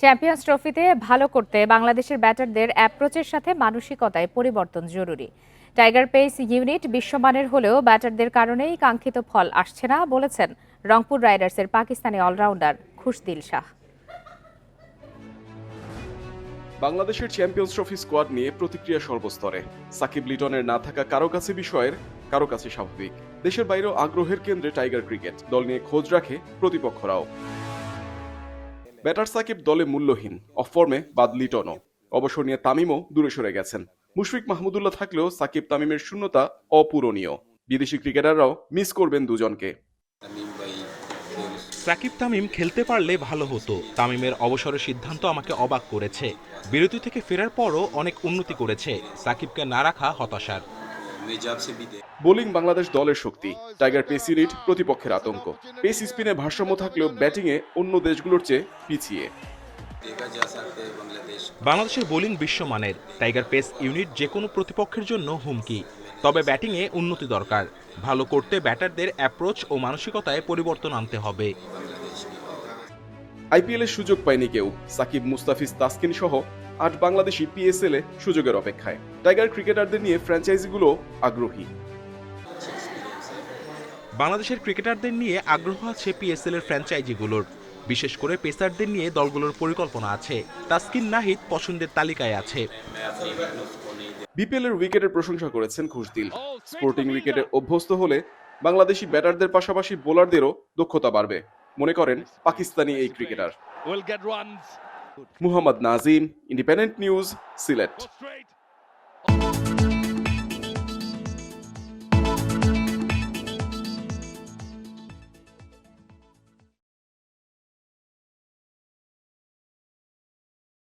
Champions ট্রফিতে ভালো করতে বাংলাদেশের ব্যাটারদের অ্যাপ্রোচের সাথে মানসিকতায় পরিবর্তন জরুরি। টাইগার পেস ইউনিট বিশ্বমানের হলেও ব্যাটারদের কারণেই কাঙ্ক্ষিত ফল আসছে না, বলেছেন রংপুর রাইডার্সের পাকিস্তানি অলরাউন্ডার খুশদিল শাহ। বাংলাদেশের চ্যাম্পিয়ন্স ট্রফি স্কোয়াড নিয়ে প্রতিক্রিয়া সর্বস্তরে। সাকিব লিটনের না থাকা কারও কাছে বিষয়ের, কারও কাছে স্বাভাবিক। দেশের বাইরেও আগ্রহের কেন্দ্রে টাইগার ক্রিকেট। দল নিয়ে খোঁজ রাখে প্রতিপক্ষরাও। ব্যাটার সাকিব দলে মূল্যহীন অফ ফর্মে বাদ লিটনও অবসর নিয়ে তামিমও দূরে সরে গেছেন। মুশফিক মাহমুদুল্লাহ থাকলেও সাকিব তামিমের শূন্যতা অপূরণীয়। বিদেশি ক্রিকেটাররাও মিস করবেন দুজনকে। সাকিব তামিম খেলতে পারলে ভালো হতো। তামিমের অবসরের সিদ্ধান্ত আমাকে অবাক করেছে। বিরতি থেকে ফেরার পরও অনেক উন্নতি করেছে। সাকিবকে না রাখা হতাশার। বোলিং বাংলাদেশ দলের শক্তি। টাইগার পেসি ইউনিট প্রতিপক্ষের আতঙ্ক। পেস স্পিনে ভারসাম্য থাকলেও ব্যাটিংয়ে অন্য দেশগুলোর চেয়ে পিছিয়ে। বাংলাদেশের বোলিং বিশ্বমানের টাইগার পেস ইউনিট যে কোনো প্রতিপক্ষের জন্য হুমকি। তবে ব্যাটিংয়ে উন্নতি দরকার। ভালো করতে ব্যাটারদের অ্যাপ্রোচ ও মানসিকতায় পরিবর্তন আনতে হবে। আইপিএল এর সুযোগ পায়নি কেউ। সাকিব মুস্তাফিজ তাসকিন সহ আট বাংলাদেশি পিএসএল এ সুযোগের অপেক্ষায়। টাইগার ক্রিকেটারদের নিয়ে ফ্র্যাঞ্চাইজিগুলো আগ্রহী। বাংলাদেশের ক্রিকেটারদের নিয়ে আগ্রহ আছে পিএসএল এর ফ্র্যাঞ্চাইজিগুলোর। বিশেষ করে পেসারদের নিয়ে দলগুলোর পরিকল্পনা আছে। তাসকিন নাহিদ পছন্দের তালিকায় আছে। বিপিএল এর উইকেটের প্রশংসা করেছেন খুশদিল। স্পোর্টিং উইকেটে অভ্যস্ত হলে বাংলাদেশি ব্যাটারদের পাশাপাশি বোলারদেরও দক্ষতা বাড়বে। মনে করেন পাকিস্তানি এই cricketer. Muhammad Nazim independent news Sylhet.